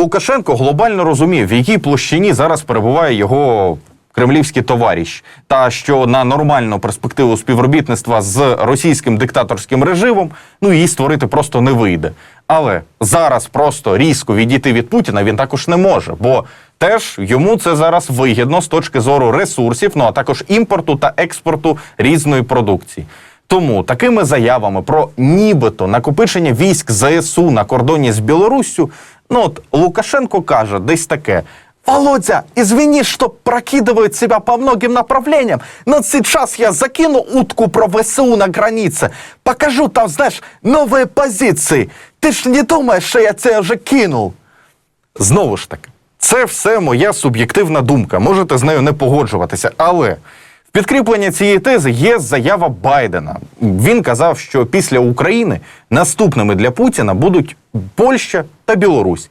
Лукашенко глобально розумів, в якій площині зараз перебуває його кремлівський товариш, та що на нормальну перспективу співробітництва з російським диктаторським режимом ну її створити просто не вийде. Але зараз просто різко відійти від Путіна він також не може, бо теж йому це зараз вигідно з точки зору ресурсів, ну а також імпорту та експорту різної продукції. Тому такими заявами про нібито накопичення військ ЗСУ на кордоні з Білоруссю, ну от Лукашенко каже десь таке. Володя, извини, что прокидывают себя по многим направлениям, но сейчас я закину утку про ВСУ на границе, покажу там, знаешь, новые позиции. Ты ж не думаешь, что я це вже кинув? Знову ж таки, це все моя суб'єктивна думка. Можете з нею не погоджуватися, але підкріплення цієї тези є заява Байдена. Він казав, що після України наступними для Путіна будуть Польща та Білорусь.